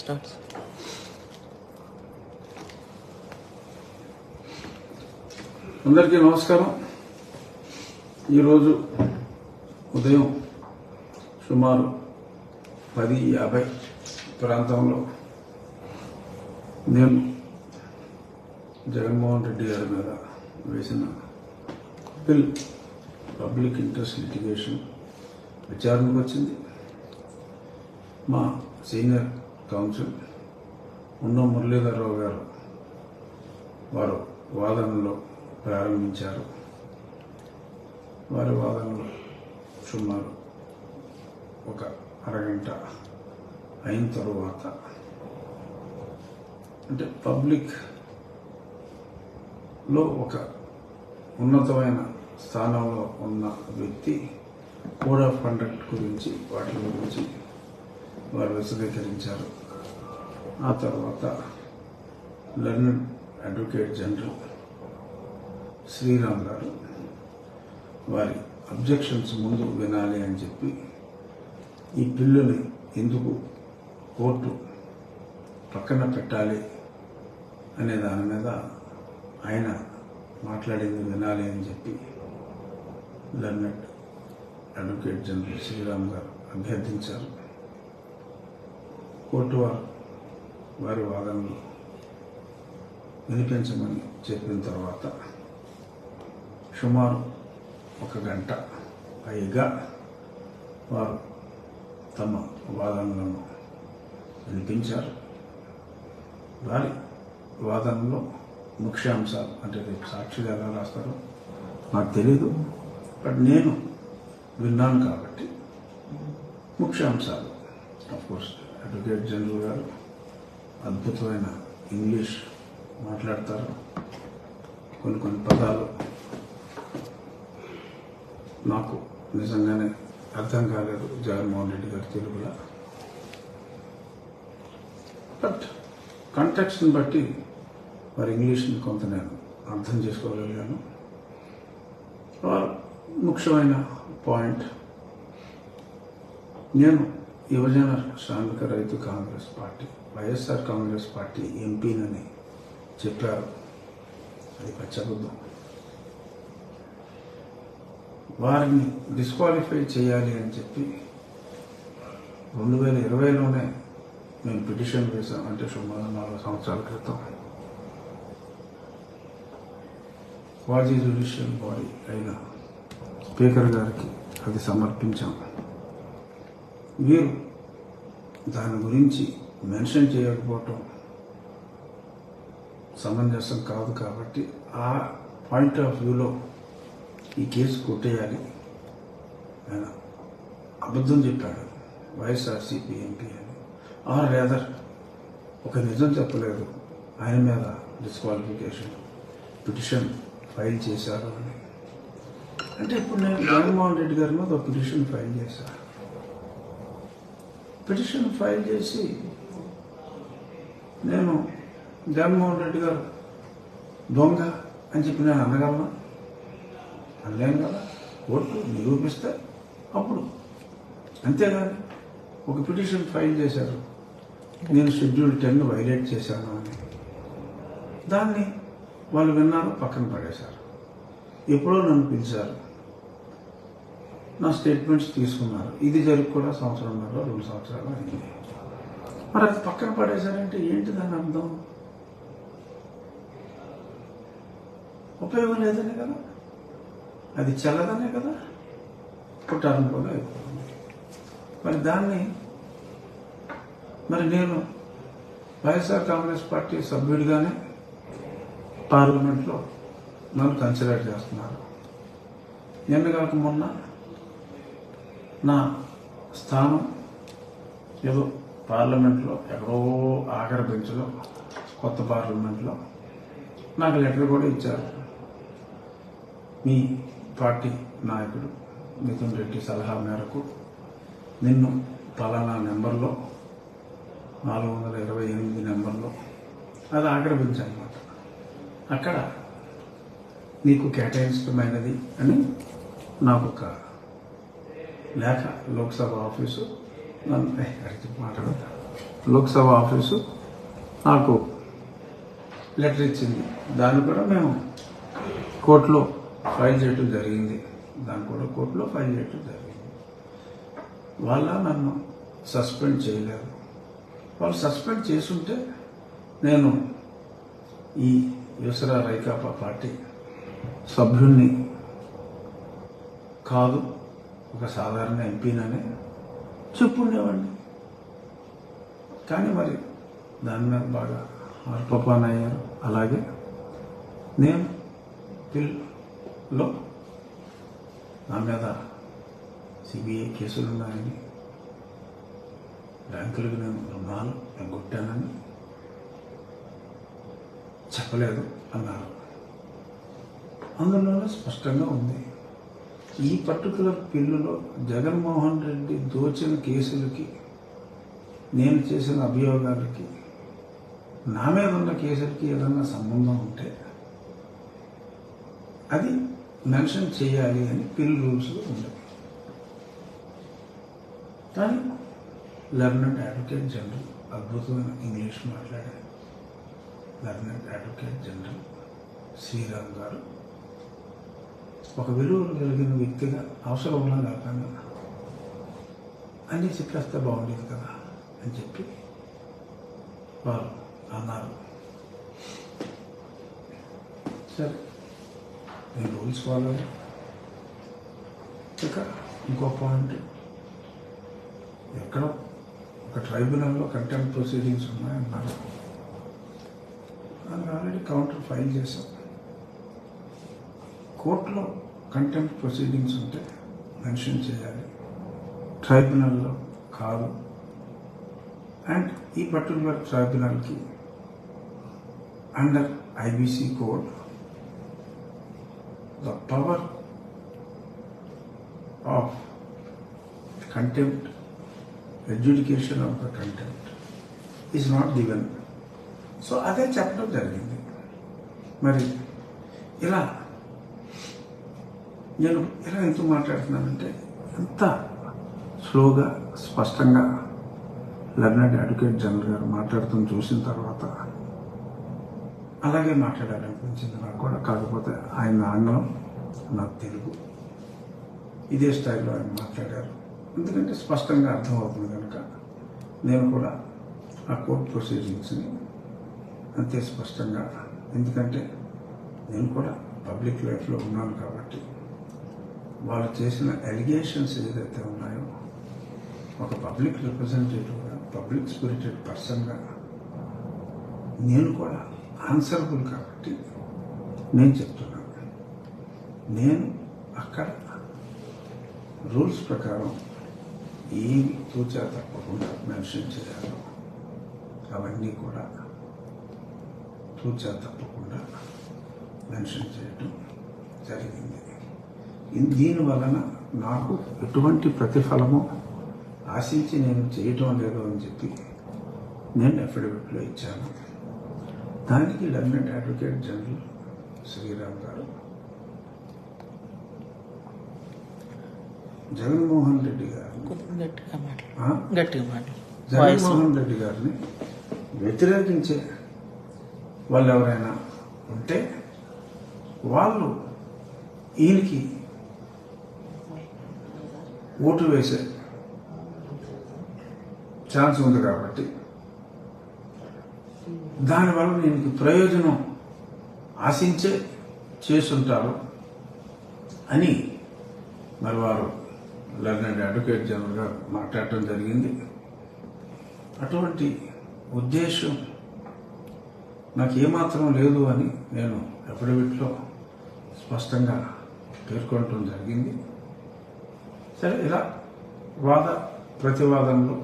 Start అందరికీ నమస్కారం. ఈరోజు ఉదయం సుమారు పది యాభై ప్రాంతంలో నేను జగన్మోహన్ రెడ్డి గారి మీద వేసిన బిల్ పబ్లిక్ ఇంట్రెస్ట్ లిటిగేషన్ విచారణకు వచ్చింది. మా సీనియర్ కౌన్సిల్ ఉన్న మురళీధరరావు గారు వారు వాదనలో ప్రారంభించారు. వారి వాదనలో సుమారు ఒక అరగంట అయిన తరువాత అంటే పబ్లిక్లో ఒక ఉన్నతమైన స్థానంలో ఉన్న వ్యక్తి కోడ్ ఆఫ్ కండక్ట్ గురించి వాటి గురించి వారు విశదీకరించారు ఆ తర్వాత లెర్నడ్ అడ్వకేట్ జనరల్ శ్రీరామ్ గారు వారి అబ్జెక్షన్స్ ముందు వినాలి అని చెప్పి ఈ బిల్లుని ఎందుకు కోర్టు పక్కన పెట్టాలి అనే దాని మీద ఆయన మాట్లాడింది వినాలి అని చెప్పి లెర్నడ్ అడ్వకేట్ జనరల్ శ్రీరామ్ గారు అభ్యర్థించారు. కోర్టు వారు వారి వాదనలు వినిపించమని చెప్పిన తర్వాత సుమారు ఒక గంట పైగా వారు తమ వాదనలను వినిపించారు. వారి వాదనలో ముఖ్యాంశాలు అంటే రేపు సాక్షిగా ఎలా రాస్తారో నాకు తెలీదు. బట్ నేను విన్నాను కాబట్టి ముఖ్యాంశాలు. కోర్స్ అడ్వకేట్ జనరల్ గారు అద్భుతమైన ఇంగ్లీష్ మాట్లాడతారు. కొన్ని కొన్ని పదాలు నాకు నిజంగానే అర్థం కాలేదు జగన్మోహన్ రెడ్డి గారి తెలుగులో. బట్ కంటెక్స్ని బట్టి వారి ఇంగ్లీష్ని కొంత నేను అర్థం చేసుకోగలిగాను. ముఖ్యమైన పాయింట్ నేను యువజన శ్రామిక రైతు Congress party YSR Congress party ఎంపీనని చెప్పారు. అది పచ్చబుద్ధం. వారిని డిస్క్వాలిఫై చేయాలి అని చెప్పి రెండు వేల ఇరవైలోనే మేము పిటిషన్ వేశాం అంటే సుమారు నాలుగు సంవత్సరాల క్రితం. క్వాజీ జ్యుడిషియల్ బాడీ అయిన స్పీకర్ గారికి అది సమర్పించాం వీరు దాని గురించి మెన్షన్ చేయకపోవటం సమంజసం కాదు కాబట్టి ఆ పాయింట్ ఆఫ్ వ్యూలో ఈ కేసు కొట్టేయాలి ఆయన అబద్ధం చెప్పాడు వైఎస్ఆర్సీపీ ఎంపీ అని. ఆర్ రేదర్ ఒక నిజం చెప్పలేదు. ఆయన మీద డిస్క్వాలిఫికేషన్ పిటిషన్ ఫైల్ చేశారు అని. అంటే ఇప్పుడు నేను జగన్మోహన్ రెడ్డి గారి మీద ఒక పిటిషన్ ఫైల్ చేశాను. పిటిషన్ ఫైల్ చేసి నేను జగన్మోహన్ రెడ్డి గారు దొంగ అని చెప్పి నేను అనగలనా? అనలేను కదా? కోర్టు నిరూపిస్తే అప్పుడు. అంతేగాని ఒక పిటిషన్ ఫైల్ చేశారు. నేను షెడ్యూల్ టెన్ వైలేట్ చేశాను అని. దాన్ని వాళ్ళు విన్నారు పక్కన పడేశారు. ఎప్పుడో నన్ను పిలిచారు. నా స్టేట్మెంట్స్ తీసుకున్నారు. ఇది జరిగి కూడా సంవత్సరంన్నర రెండు సంవత్సరాలు అయింది. మరి అది పక్కన పడేశారంటే ఏంటి దాని అర్థం? ఉపయోగం లేదనే కదా? అది చల్లదనే కదా? పుట్టాలని కూడా అయిపోతుంది మరి దాన్ని మరి నేను వైఎస్ఆర్ కాంగ్రెస్ పార్టీ సభ్యుడిగానే పార్లమెంట్లో నన్ను కన్సిడర్ చేస్తున్నారు. నిన్న కాక మొన్న నా స్థానం ఏదో పార్లమెంట్లో ఎక్కడో ఆఖరి బెంచ్లో కొత్త పార్లమెంట్లో నాకు లెటర్ కూడా ఇచ్చారు. మీ పార్టీ నాయకుడు మిథున్ రెడ్డి సలహా మేరకు నిన్ను పలానా నెంబర్లో నాలుగు వందల ఇరవై ఎనిమిది నెంబర్లో అది ఆక్రమించనమాట అక్కడ నీకు కేటాయించడమైనది అని నాకు ఒక లేఖ లోక్సభ ఆఫీసు నన్ను లోక్సభ ఆఫీసు నాకు లెటర్ ఇచ్చింది. దాన్ని కూడా మేము కోర్టులో ఫైల్ చేయటం జరిగింది. దాన్ని కూడా కోర్టులో ఫైల్ చేయటం జరిగింది. వాళ్ళ నన్ను సస్పెండ్ చేయలేదు. వాళ్ళు సస్పెండ్ చేసుంటే నేను ఈ యుసరా రైకాపా పార్టీ సభ్యుణ్ణి కాదు ఒక సాధారణ ఎంపీననే చెప్పుండేవాడిని. కానీ మరి దాని మీద బాగా అల్పపాన్ అయ్యారు అలాగే నేను పిల్లలో నా మీద సిబిఐ కేసులు ఉన్నాయని బ్యాంకులకు నేను రుణాలు ఎగ్గొట్టానని చెప్పలేదు అన్నారు. అందులోనే స్పష్టంగా ఉంది. ఈ పర్టికులర్ బిల్లులో జగన్మోహన్ రెడ్డి దోచిన కేసులకి నేను చేసిన అభియోగాలకి నా మీద ఉన్న కేసులకి ఏదన్నా సంబంధం ఉంటే అది మెన్షన్ చేయాలి అని పిల్ రూల్స్లో ఉండదు కానీ లెర్నెంట్ అడ్వకేట్ జనరల్ అద్భుతమైన ఇంగ్లీష్ మాట్లాడారు. లెర్నెంట్ అడ్వకేట్ జనరల్ శ్రీరామ్ గారు ఒక విలువలు కలిగిన వ్యక్తిగా అవసరం ఉన్నా లేకుండా అన్నీ చెప్పేస్తే బాగుండేది కదా అని చెప్పి వారు అన్నారు. సరే నేను రూల్స్ ఫాలో ఇక ఇంకో పాయింట్ ఎక్కడో ఒక ట్రైబ్యునల్లో కంటెంట్ ప్రొసీడింగ్స్ ఉన్నాయన్నారు. దానికి ఆల్రెడీ కౌంటర్ ఫైల్ చేశాం. కోర్టులో కంటెంప్ట్ ప్రొసీడింగ్స్ ఉంటే మెన్షన్ చేయాలి. ట్రైబ్యునల్లో కాదు. అండ్ ఈ particular ట్రైబ్యునల్కి under IBC code the power of contempt adjudication of the contempt is not given. So అదే చెప్పడం జరిగింది. మరి ఇలా నేను ఇలా ఎందుకు మాట్లాడుతున్నానంటే ఎంత స్లోగా స్పష్టంగా లెర్నెడ్ అడ్వకేట్ జనరల్ గారు మాట్లాడుతూ చూసిన తర్వాత అలాగే మాట్లాడాలనిపించింది నాకు కూడా. కాకపోతే ఆయన ఆంగ్లం నాకు తెలుగు. ఇదే స్టైల్లో ఆయన మాట్లాడారు. ఎందుకంటే స్పష్టంగా అర్థమవుతుంది కనుక నేను కూడా ఆ కోర్ట్ ప్రొసీడింగ్స్ని అంతే స్పష్టంగా ఎందుకంటే నేను కూడా పబ్లిక్ లైఫ్లో ఉన్నాను కాబట్టి వాళ్ళు చేసిన ఎలిగేషన్స్ ఏదైతే ఉన్నాయో ఒక పబ్లిక్ రిప్రజెంటేటివ్గా పబ్లిక్ స్పిరిటెడ్ పర్సన్గా నేను కూడా ఆన్సరబుల్ కాబట్టి నేను చెప్తున్నాను. నేను అక్కడ రూల్స్ ప్రకారం ఏమి తూచా తప్పకుండా మెన్షన్ చేయాలో. అవన్నీ కూడా తూచా తప్పకుండా మెన్షన్ చేయటం జరిగింది. దీని వలన నాకు ఎటువంటి ప్రతిఫలము ఆశించి నేను చేయటం లేదు అని చెప్పి నేను అఫిడవిట్లో ఇచ్చాను. దానికి లెర్నెడ్ అడ్వకేట్ జనరల్ శ్రీరామ్ గారు. జగన్మోహన్ రెడ్డి గారు జగన్మోహన్ రెడ్డి గారిని వ్యతిరేకించే వాళ్ళు ఎవరైనా ఉంటే వాళ్ళు ఈయనకి ఓటు వేసే ఛాన్స్ ఉంది కాబట్టి. దానివల్ల నేను ప్రయోజనం ఆశించే చేసుంటారు అని మరి వారు లెర్నెడ్ అడ్వకేట్ జనరల్గా మాట్లాడటం జరిగింది. అటువంటి ఉద్దేశం నాకు ఏమాత్రం లేదు అని నేను అఫిడవిట్లో స్పష్టంగా పేర్కొనటం జరిగింది. సరే ఇలా వాద ప్రతివాదనలు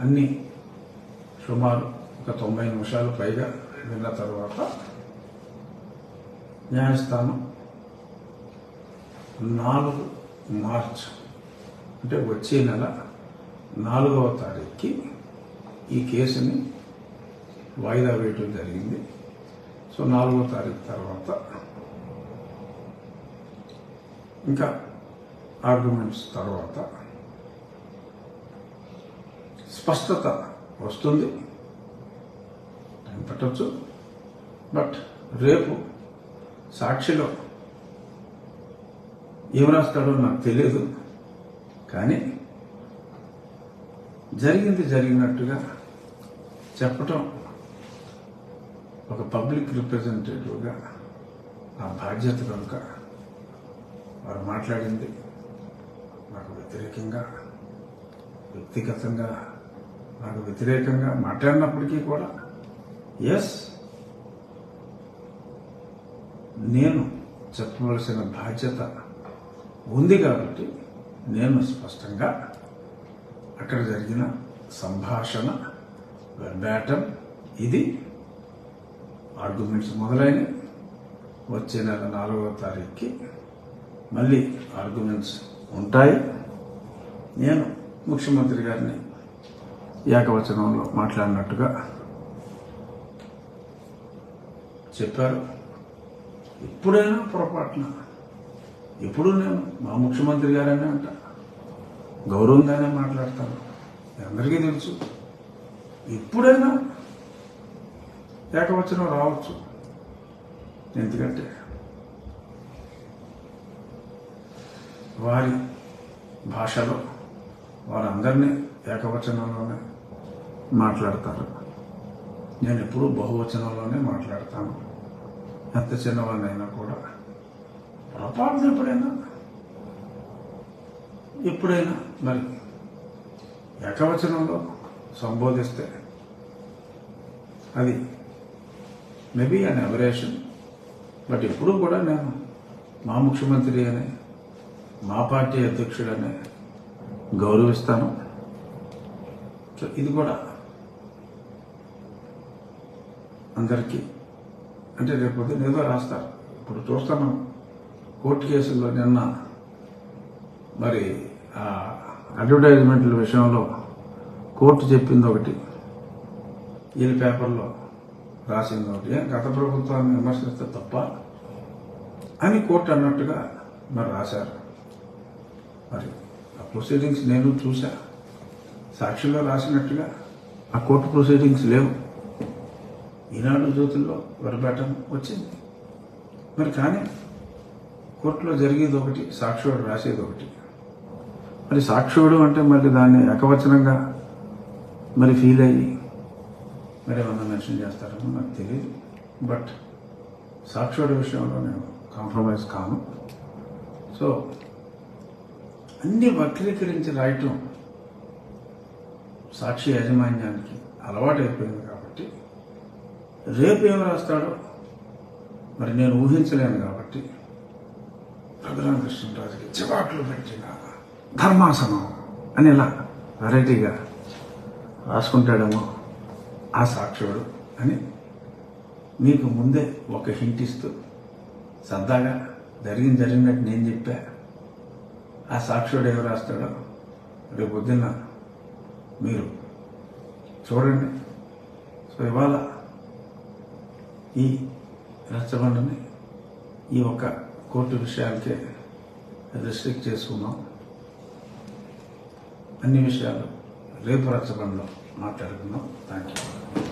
అన్నీ సుమారు ఒక తొంభై నిమిషాలు పైగా విన్న తర్వాత న్యాయస్థానం నాలుగు మార్చ్ అంటే వచ్చే నెల నాలుగవ తారీఖుకి ఈ కేసుని వాయిదా వేయటం జరిగింది. సో నాలుగవ తారీఖు తర్వాత ఇంకా ఆర్గ్యుమెంట్స్ తర్వాత స్పష్టత వస్తుంది. టైం పట్టవచ్చు బట్ రేపు సాక్షిలో ఏం రాస్తాడో నాకు తెలియదు కానీ జరిగింది జరిగినట్టుగా చెప్పటం ఒక పబ్లిక్ రిప్రజెంటేటివ్గా నా బాధ్యత కనుక వారు మాట్లాడింది. నాకు వ్యతిరేకంగా వ్యక్తిగతంగా నాకు వ్యతిరేకంగా మాట్లాడినప్పటికీ కూడా ఎస్ నేను చెప్పవలసిన బాధ్యత ఉంది కాబట్టి నేను స్పష్టంగా అక్కడ జరిగిన సంభాషణ వెర్బాటం ఇది ఆర్గ్యుమెంట్స్ మొదలైన వచ్చే నెల నాలుగవ తారీఖుకి మళ్ళీ ఆర్గ్యుమెంట్స్ ఉంటాయి. నేను ముఖ్యమంత్రి గారిని ఏకవచనంలో మాట్లాడినట్టుగా చెప్పారు. ఎప్పుడైనా పొరపాటున ఎప్పుడు నేను మా ముఖ్యమంత్రి గారనే అంట గౌరవంగానే మాట్లాడతాను. అందరికీ తెలుసు. ఎప్పుడైనా ఏకవచనం రావచ్చు. ఎందుకంటే వారి భాషలో వారందరినీ ఏకవచనంలోనే మాట్లాడతారు. నేను ఎప్పుడూ బహువచనంలోనే మాట్లాడతాను. ఎంత చిన్నవాడినైనా కూడా. పొరపాటున ఎప్పుడైనా ఎప్పుడైనా మరి ఏకవచనంలో సంబోధిస్తే అది మేబీ అన్ ఎవరేషన్ బట్ ఎప్పుడూ కూడా నేను మా ముఖ్యమంత్రి అనే మా పార్టీ అధ్యక్షుడని గౌరవిస్తాను. సో ఇది కూడా అందరికీ అంటే రేపు ఏదో రాస్తారు. ఇప్పుడు చూస్తాను కోర్టు కేసుల్లో నిన్న మరి ఆ అడ్వర్టైజ్మెంట్ల విషయంలో కోర్టు చెప్పింది ఒకటి. వీళ్ళ పేపర్లో రాసింది ఒకటి. గత ప్రభుత్వాన్ని విమర్శిస్తే తప్ప అని కోర్టు అన్నట్టుగా మరి రాశారు. మరి ఆ ప్రొసీడింగ్స్ నేను చూసా సాక్షిలో రాసినట్టుగా ఆ కోర్టు ప్రొసీడింగ్స్ లేవు. ఈనాడు జ్యోతుల్లో వరబేటం వచ్చింది. మరి కానీ కోర్టులో జరిగేది ఒకటి సాక్షుడు రాసేది ఒకటి. మరి సాక్షుడు అంటే మళ్ళీ దాన్ని ఏకవచనంగా మరి ఫీల్ అయ్యి మరి ఏమన్నా మెన్షన్ చేస్తారని నాకు తెలియదు బట్ సాక్షుడు విషయంలో నేను కాంప్రమైజ్ కాను. సో అన్ని వక్రీకరించి రాయటం సాక్షి యాజమాన్యానికి అలవాటైపోయింది కాబట్టి రేపు ఏం రాస్తాడో మరి నేను ఊహించలేను కాబట్టి రఘురామకృష్ణరాజుకి చివాట్లు పెట్టిన ధర్మాసనం అని ఇలా వెరైటీగా రాసుకుంటాడేమో ఆ సాక్షుడు అని మీకు ముందే ఒక హింట్ ఇస్తూ సరదాగా జరిగింది జరిగినట్టు నేను చెప్పా. ఆ సాక్షుడు ఎవరు రాస్తాడో? రేపు పొద్దున్న మీరు చూడండి. సో ఇవాళ ఈ రచ్చబండని ఈ ఒక్క కోర్టు విషయాలకే రిస్ట్రిక్ట్ చేసుకున్నాం. అన్ని విషయాలు రేపు రచ్చబండలో మాట్లాడుకుందాం. Thank you